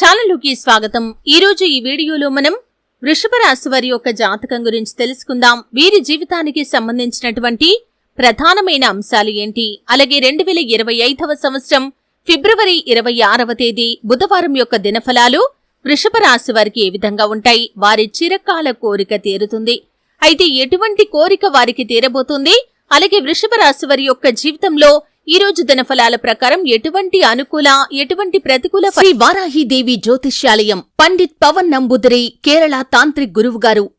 ఛానల్లోకి స్వాగతం. ఈ రోజు ఈ వీడియోలో మనం వృషభ రాశి వారి యొక్క జాతకం గురించి తెలుసుకుందాం. వీరి జీవితానికి సంబంధించినటువంటి ప్రధానమైన అంశాలు ఏంటి? అలాగే రెండు వేల ఇరవై ఐదవ సంవత్సరం ఫిబ్రవరి ఇరవై ఆరవ తేదీ బుధవారం యొక్క దినఫలాలు వృషభ రాశి వారికి ఏ విధంగా ఉంటాయి? వారి చిరకాల కోరిక తీరుతుంది. అయితే ఎటువంటి కోరిక వారికి తీరబోతుంది? అలాగే వృషభ రాశి వారి యొక్క జీవితంలో ఈ రోజు దినఫలాల ప్రకారం ఎటువంటి అనుకూల ఎటువంటి ప్రతికూల శ్రీ వారాహిదేవి జ్యోతిష్యాలయం పండిత్ పవన్ నంబుదరి కేరళ తాంత్రిక్ గురువు గారు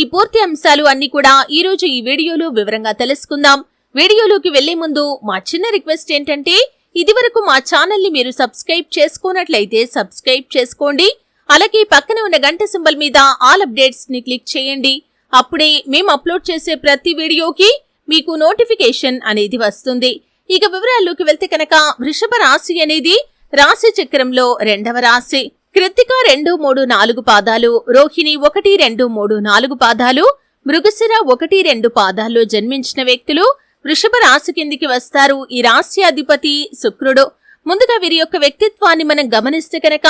ఈ పూర్తి అంశాలు అన్ని కూడా ఈ రోజు ఈ వీడియోలో వివరంగా తెలుసుకుందాం. వీడియోలోకి వెళ్ళే ముందు మా చిన్న రిక్వెస్ట్ ఏంటంటే ఇదివరకు మా ఛానల్ని మీరు సబ్స్క్రైబ్ చేసుకున్నట్లయితే సబ్స్క్రైబ్ చేసుకోండి. అలాగే పక్కన ఉన్న గంట సింబల్ మీద ఆల్ అప్డేట్స్ని క్లిక్ చేయండి. అప్పుడే మేము అప్లోడ్ చేసే ప్రతి వీడియోకి మీకు నోటిఫికేషన్ అనేది వస్తుంది. ఇక వివరాల్లోకి వెళ్తే కనుక వృషభ రాశి అనేది రాశి చక్రంలో రెండవ రాశి. కృత్తిక రెండు మూడు నాలుగు పాదాలు రోహిణి ఒకటి రెండు మూడు నాలుగు పాదాలు మృగశిర ఒకటి రెండు పాదాల్లో జన్మించిన వ్యక్తులు వృషభ రాశి కిందికి వస్తారు. ఈ రాశి అధిపతి శుక్రుడు. ముందుగా వీరి యొక్క వ్యక్తిత్వాన్ని మనం గమనిస్తే కనుక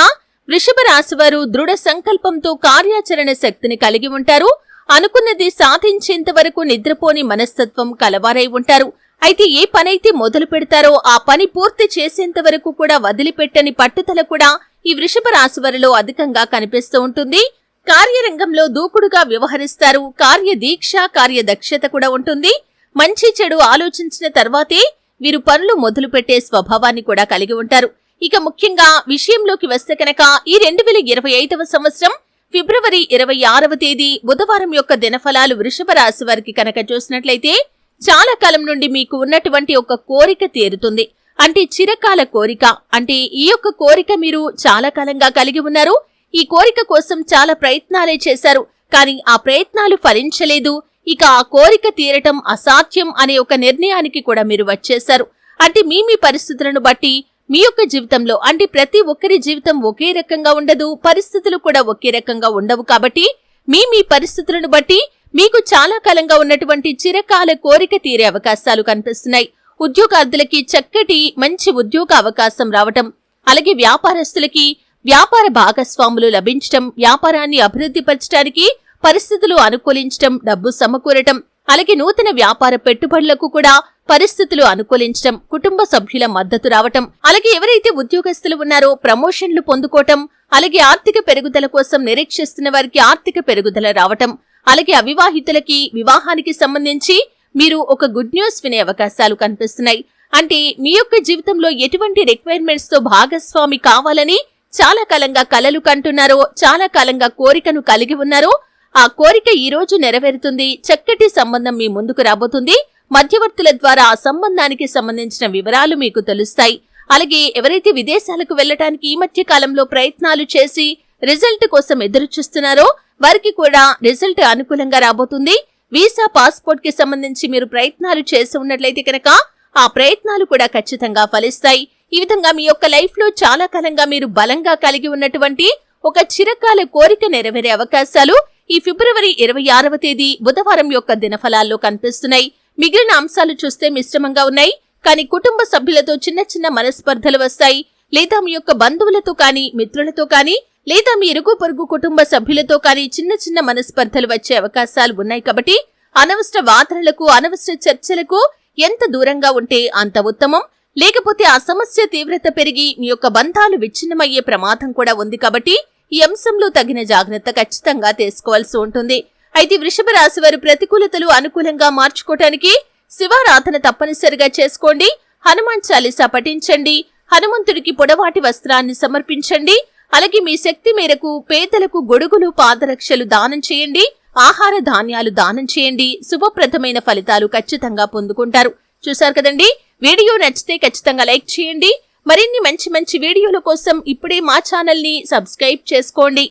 వృషభ రాశి వారు దృఢ సంకల్పంతో కార్యాచరణ శక్తిని కలిగి ఉంటారు. అనుకున్నది సాధించేంత వరకు నిద్రపోని మనస్తత్వం కలవారై ఉంటారు. అయితే ఏ పనైతే మొదలు పెడతారో ఆ పని పూర్తి చేసేంత వరకు కూడా వదిలిపెట్టని పట్టుదల కూడా ఈ వృషభ రాశి వారిలో అధికంగా కనిపిస్తూ ఉంటుంది. కార్యరంగంలో దూకుడుగా వ్యవహరిస్తారు. కార్యదీక్ష కార్యదక్షత కూడా ఉంటుంది. మంచి చెడు ఆలోచించిన తర్వాతే వీరు పనులు మొదలు పెట్టే స్వభావాన్ని కూడా కలిగి ఉంటారు. ఇక ముఖ్యంగా విషయంలోకి వస్తే కనుక ఈ రెండు వేల ఇరవై ఐదవ సంవత్సరం ఫిబ్రవరి ఇరవై ఆరవ తేదీ బుధవారం యొక్క దినఫలాలు వృషభ రాశి వారికి కనుక చూసినట్లయితే చాలా కాలం నుండి మీకు ఉన్నటువంటి ఒక కోరిక తీరుతుంది. అంటే చిరకాల కోరిక. అంటే ఈ యొక్క కోరిక మీరు చాలా కాలంగా కలిగి ఉన్నారు. ఈ కోరిక కోసం చాలా ప్రయత్నాలే చేశారు. కానీ ఆ ప్రయత్నాలు ఫలించలేదు. ఇక ఆ కోరిక తీరటం అసాధ్యం అనే ఒక నిర్ణయానికి కూడా మీరు వచ్చేశారు. అంటే మీ మీ పరిస్థితులను బట్టి మీ యొక్క జీవితంలో అంటే ప్రతి ఒక్కరి జీవితం ఒకే రకంగా ఉండదు. పరిస్థితులు కూడా ఒకే రకంగా ఉండవు కాబట్టి మీ మీ పరిస్థితులను బట్టి మీకు చాలా కాలంగా ఉన్నటువంటి చిరకాల కోరిక తీరే అవకాశాలు కనిపిస్తున్నాయి. ఉద్యోగార్థులకి చక్కటి మంచి ఉద్యోగ అవకాశం రావటం అలాగే వ్యాపారస్తులకి వ్యాపార భాగస్వాములు లభించటం వ్యాపారాన్ని అభివృద్ధి పరచడానికి పరిస్థితులు అనుకూలించటం డబ్బు సమకూరటం అలాగే నూతన వ్యాపార పెట్టుబడులకు కూడా పరిస్థితులు అనుకూలించటం కుటుంబ సభ్యుల మద్దతు రావటం అలాగే ఎవరైతే ఉద్యోగస్తులు ఉన్నారో ప్రమోషన్లు పొందుకోవటం అలాగే ఆర్థిక పెరుగుదల కోసం నిరీక్షిస్తున్న వారికి ఆర్థిక పెరుగుదల రావటం అలాగే అవివాహితులకి వివాహానికి సంబంధించి మీరు ఒక గుడ్ న్యూస్ వినే అవకాశాలు కనిపిస్తున్నాయి. అంటే మీ యొక్క జీవితంలో ఎటువంటి రిక్వైర్మెంట్స్తో భాగస్వామి కావాలని చాలా కాలంగా కలలు కంటున్నారో చాలా కాలంగా కోరికను కలిగి ఉన్నారో ఆ కోరిక ఈ రోజు నెరవేరుతుంది. చక్కటి సంబంధం మీ ముందుకు రాబోతుంది. మధ్యవర్తుల ద్వారా ఆ సంబంధానికి సంబంధించిన వివరాలు మీకు తెలుస్తాయి. అలాగే ఎవరైతే విదేశాలకు వెళ్ళడానికి ఈ మధ్య కాలంలో ప్రయత్నాలు చేసి రిజల్ట్ కోసం ఎదురు చూస్తున్నారో వారికి కూడా రిజల్ట్ అనుకూలంగా రాబోతుంది. వీసా పాస్పోర్ట్కి సంబంధించి మీరు ప్రయత్నాలు చేసి ఉన్నట్లయితే కనుక ఆ ప్రయత్నాలు కూడా ఖచ్చితంగా ఫలిస్తాయి. ఈ విధంగా మీ యొక్క లైఫ్లో చాలా కాలంగా మీరు బలంగా కలిగి ఉన్నటువంటి ఒక చిరకాల కోరిక నెరవేరే అవకాశాలు ఈ ఫిబ్రవరి ఇరవై ఆరవ తేదీ బుధవారం యొక్క దినఫలాల్లో కనిపిస్తున్నాయి. మిగిలిన అంశాలు చూస్తే మిశ్రమంగా ఉన్నాయి. కానీ కుటుంబ సభ్యులతో చిన్న చిన్న మనస్పర్ధలు వస్తాయి. లేదా మీ యొక్క బంధువులతో కానీ మిత్రులతో కానీ లేదా మీ ఇరుగు పొరుగు కుటుంబ సభ్యులతో కానీ చిన్న చిన్న మనస్పర్ధలు వచ్చే అవకాశాలు ఉన్నాయి కాబట్టి అనవసర వాదనలకు అనవసర చర్చలకు ఎంత దూరంగా ఉంటే అంత ఉత్తమం. లేకపోతే ఆ సమస్య తీవ్రత పెరిగి మీ యొక్క బంధాలు విచ్ఛిన్నమయ్యే ప్రమాదం కూడా ఉంది కాబట్టి ఈ అంశంలో తగిన జాగ్రత్త ఖచ్చితంగా తీసుకోవాల్సి ఉంటుంది. అయితే వృషభ రాశి వారు ప్రతికూలతలు అనుకూలంగా మార్చుకోవటానికి శివారాధన తప్పనిసరిగా చేసుకోండి. హనుమాన్ చాలీసా పఠించండి. హనుమంతుడికి పొడవాటి వస్త్రాన్ని సమర్పించండి. అలాగే మీ శక్తి మేరకు పేదలకు గొడుగులు పాదరక్షలు దానం చేయండి. ఆహార ధాన్యాలు దానం చేయండి. శుభప్రదమైన ఫలితాలు ఖచ్చితంగా పొందుకుంటారు. చూశారు కదండి? వీడియో నచ్చితే ఖచ్చితంగా లైక్ చేయండి. మరిన్ని మంచి మంచి వీడియోల కోసం ఇప్పుడే మా ఛానల్ని సబ్స్క్రైబ్ చేసుకోండి.